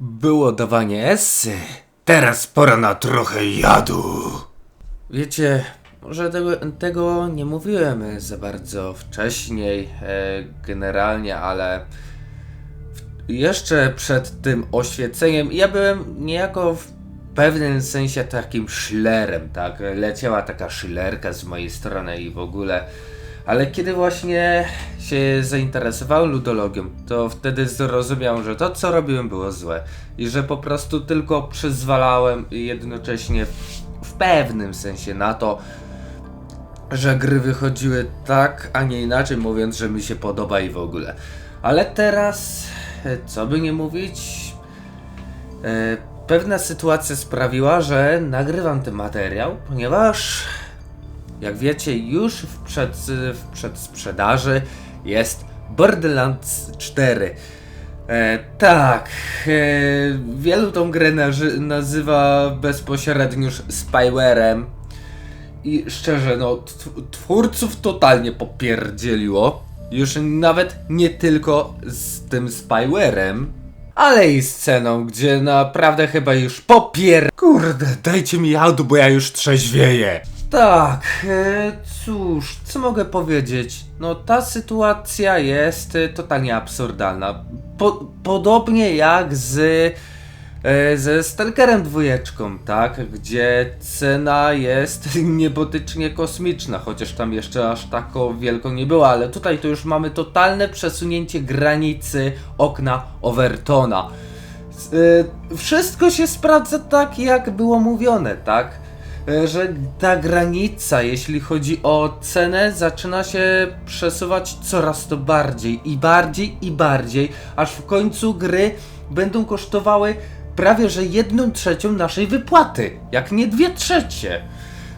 Było dawanie esy. Teraz pora na trochę jadu. Wiecie, może tego, tego nie mówiłem za bardzo wcześniej, e, generalnie, ale w- jeszcze przed tym oświeceniem ja byłem niejako w pewnym sensie takim szlerem, tak? Leciała taka szylerka z mojej strony i w ogóle. Ale kiedy właśnie się zainteresowałem ludologią, to wtedy zrozumiałem, że to co robiłem było złe i że po prostu tylko przyzwalałem jednocześnie w, pewnym sensie na to, że gry wychodziły tak, a nie inaczej, mówiąc, że mi się podoba i w ogóle. Ale teraz, co by nie mówić, e, pewna sytuacja sprawiła, że nagrywam ten materiał, ponieważ, jak wiecie, już w, przed, w przedsprzedaży jest Borderlands 4. E, tak, e, wielu tą grę nazywa bezpośrednio już spywarem. I szczerze, no, tw- twórców totalnie popierdzieliło. Już nawet nie tylko z tym spywarem, ale i sceną, gdzie naprawdę chyba już popier... Kurde, dajcie mi jadu, bo ja już trzeźwieję. Tak, e, cóż, co mogę powiedzieć? No, ta sytuacja jest e, totalnie absurdalna. Po, podobnie jak z e, ze Stalkerem dwójeczką, tak? Gdzie cena jest niebotycznie kosmiczna, chociaż tam jeszcze aż tako wielko nie była, ale tutaj to już mamy totalne przesunięcie granicy okna Overtona. Wszystko się sprawdza tak, jak było mówione, tak? E, Że ta granica, jeśli chodzi o cenę, zaczyna się przesuwać coraz to bardziej i bardziej i bardziej, aż w końcu gry będą kosztowały prawie że jedną trzecią naszej wypłaty, jak nie dwie trzecie.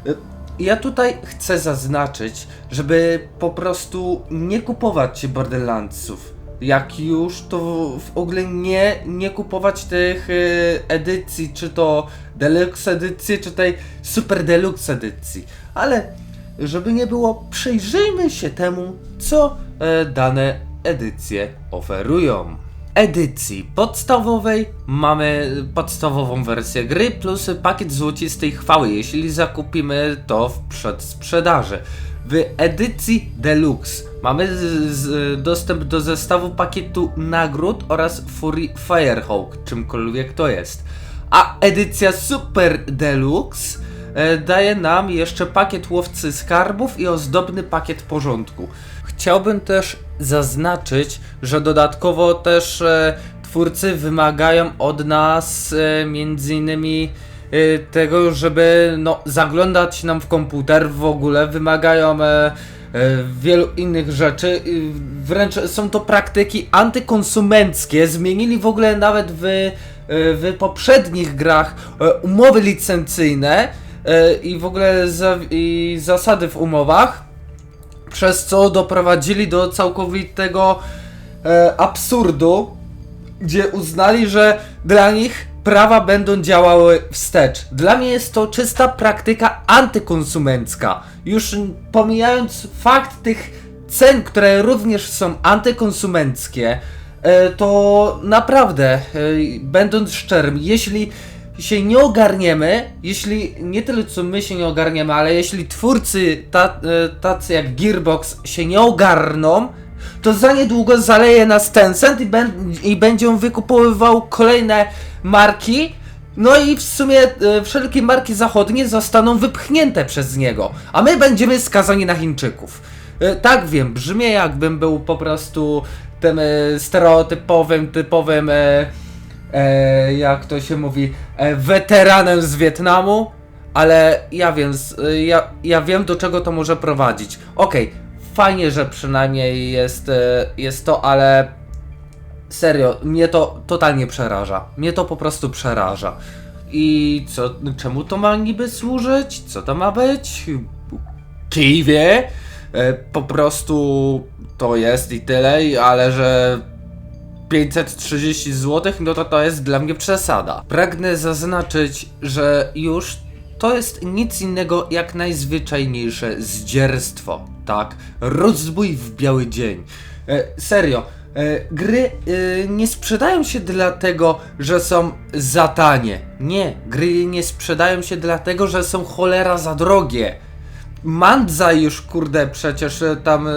E, Ja tutaj chcę zaznaczyć, żeby po prostu nie kupować Borderlandsów. Jak już, to w ogóle nie, nie kupować tych y, edycji, czy to Deluxe edycji, czy tej Super Deluxe edycji. Ale żeby nie było, przyjrzyjmy się temu, co e, dane edycje oferują. Edycji podstawowej mamy podstawową wersję gry plus pakiet złocistej chwały, jeśli zakupimy to w przedsprzedaży. W edycji Deluxe mamy z, z, dostęp do zestawu pakietu nagród oraz Fury Firehawk, czymkolwiek to jest. A edycja Super Deluxe e, daje nam jeszcze pakiet łowcy skarbów i ozdobny pakiet porządku. Chciałbym też zaznaczyć, że dodatkowo też e, twórcy wymagają od nas e, między innymi e, tego, żeby no, zaglądać nam w komputer w ogóle, wymagają e, e, wielu innych rzeczy. y, Wręcz są to praktyki antykonsumenckie. Zmienili w ogóle nawet w, e, w poprzednich grach e, umowy licencyjne i w ogóle za, i zasady w umowach przez co doprowadzili do całkowitego absurdu, gdzie uznali, że dla nich prawa będą działały wstecz. Dla mnie jest to czysta praktyka antykonsumencka. Już pomijając fakt tych cen, które również są antykonsumenckie, e, to naprawdę, e, będąc szczerym, jeśli się nie ogarniemy, jeśli nie tyle co my się nie ogarniemy, ale jeśli twórcy e, tacy jak Gearbox się nie ogarną, to za niedługo zaleje nas Tencent i, ben, i będzie wykupowywał kolejne marki. No i w sumie e, wszelkie marki zachodnie zostaną wypchnięte przez niego, a my będziemy skazani na Chińczyków. E, tak wiem, brzmi jakbym był po prostu tym e, stereotypowym, typowym, e, e, jak to się mówi, e, weteranem z Wietnamu, ale ja wiem, e, ja, ja wiem do czego to może prowadzić. Okej, fajnie, że przynajmniej jest, e, jest to, ale serio, mnie to totalnie przeraża. Mnie to po prostu przeraża. I co, czemu to ma niby służyć? Co to ma być? Kij wie? Po prostu to jest i tyle, ale że 530 zł, no to to jest dla mnie przesada. Pragnę zaznaczyć, że już to jest nic innego jak najzwyczajniejsze zdzierstwo, tak? Rozbój w biały dzień. E, serio, gry e, nie sprzedają się dlatego, że są za tanie. Nie, gry nie sprzedają się dlatego, że są cholera za drogie. Mandza już kurde przecież e, tam e,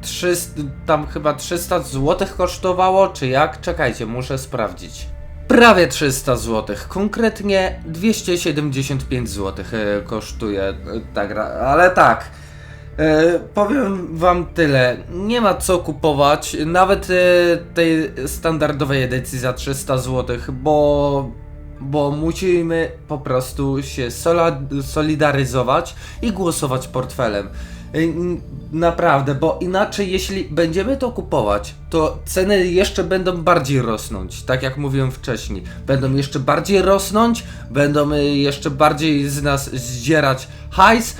300, tam chyba 300 zł kosztowało, czy jak? Czekajcie, muszę sprawdzić. Prawie 300 zł, konkretnie 275 zł e, kosztuje e, ta gra, ale tak. E, powiem wam tyle, nie ma co kupować, nawet e, tej standardowej edycji za 300 zł, bo, bo musimy po prostu się sola, solidaryzować i głosować portfelem. E, Naprawdę, bo inaczej jeśli będziemy to kupować, to ceny jeszcze będą bardziej rosnąć, tak jak mówiłem wcześniej. Będą jeszcze bardziej rosnąć, będą e, jeszcze bardziej z nas zdzierać hajs,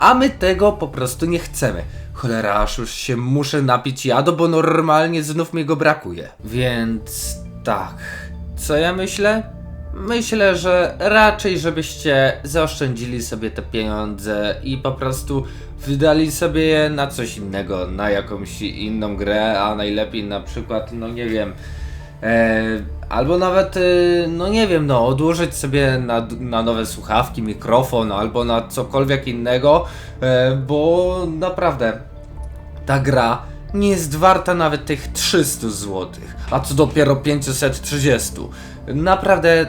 a my tego po prostu nie chcemy. Cholera, aż już się muszę napić jadu, bo normalnie znów mi go brakuje. Więc tak, co ja myślę? Myślę, że raczej żebyście zaoszczędzili sobie te pieniądze i po prostu wydali sobie je na coś innego, na jakąś inną grę, a najlepiej na przykład, no nie wiem, albo nawet, e, no nie wiem, no odłożyć sobie na, na nowe słuchawki, mikrofon, albo na cokolwiek innego, e, bo naprawdę ta gra nie jest warta nawet tych 300 zł, a co dopiero 530. Naprawdę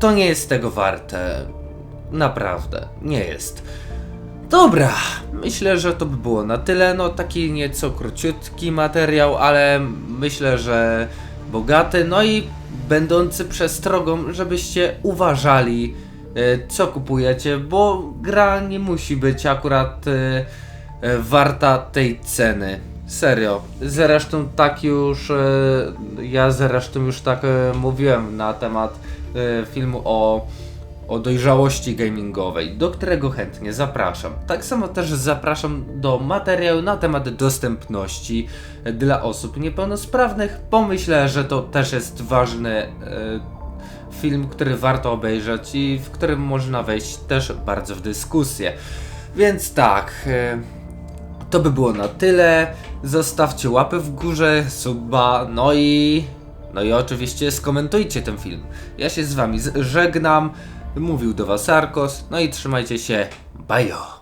to nie jest tego warte. Naprawdę, nie jest. Dobra, myślę, że to by było na tyle. No, taki nieco króciutki materiał, ale myślę, że bogaty. No i będący przestrogą, żebyście uważali, e, co kupujecie, bo gra nie musi być akurat e, e, warta tej ceny. Serio. Zresztą tak już. Ja zresztą już tak mówiłem na temat filmu o o dojrzałości gamingowej, do którego chętnie zapraszam. Tak samo też zapraszam do materiału na temat dostępności dla osób niepełnosprawnych, bo myślę, że to też jest ważny e, film, który warto obejrzeć i w którym można wejść też bardzo w dyskusję. Więc tak, e, to by było na tyle. Zostawcie łapy w górze, suba, no i. No i oczywiście skomentujcie ten film. Ja się z wami żegnam. Mówił do was Arkos. No i trzymajcie się. Bajo.